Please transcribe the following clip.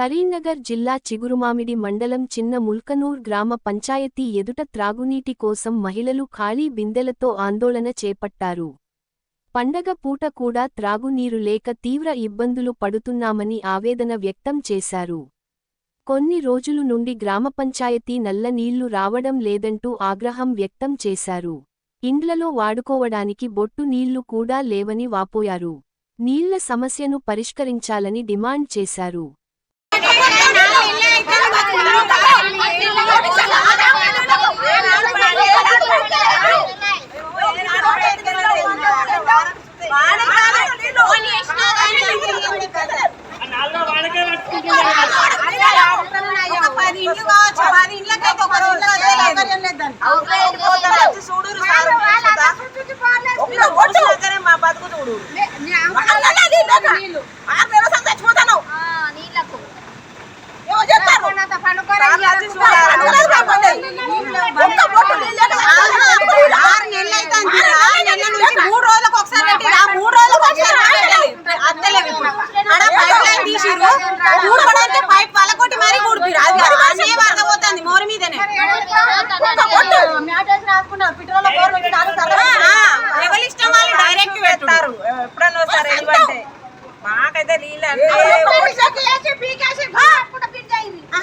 కరీంనగర్ జిల్లా చిగురుమామిడి మండలం చిన్న ముల్కనూర్ గ్రామ పంచాయతీ ఎదుట త్రాగునీటి కోసం మహిళలు ఖాళీ బిందెలతో ఆందోళన చేపట్టారు. పండగ పూట కూడా త్రాగునీరు లేక తీవ్ర ఇబ్బందులు పడుతున్నామని ఆవేదన వ్యక్తం చేశారు. కొన్ని రోజులు నుండి గ్రామ పంచాయతీ నల్ల నీళ్ళు రావడం లేదంటూ ఆగ్రహం వ్యక్తం చేశారు. ఇండ్లలో వాడుకోవడానికి బొట్టు నీళ్ళు కూడా లేవని వాపోయారు. నీళ్ళ సమస్యను పరిష్కరించాలని డిమాండ్ చేశారు. చూడు మా బతుకు చూడు ఆరు నెలలు అయితే ఆరు నెలల నుంచి మూడు రోజులకు ఒకసారి మూడు రోజులకు ఒకసారి ఇప్పుడు. ఆడ పైప్ లైన్ తీసిర్రు పైప్ పలకొట్టి మరీ ఊడిపిరు అది అన్నీ వరకపోతుంది మోరి మీదనే ఎవరి ఇష్టం వాళ్ళు డైరెక్ట్ పెట్టారు ఎప్పుడన్నా సరే మాకైతే నీళ్ళు అంటే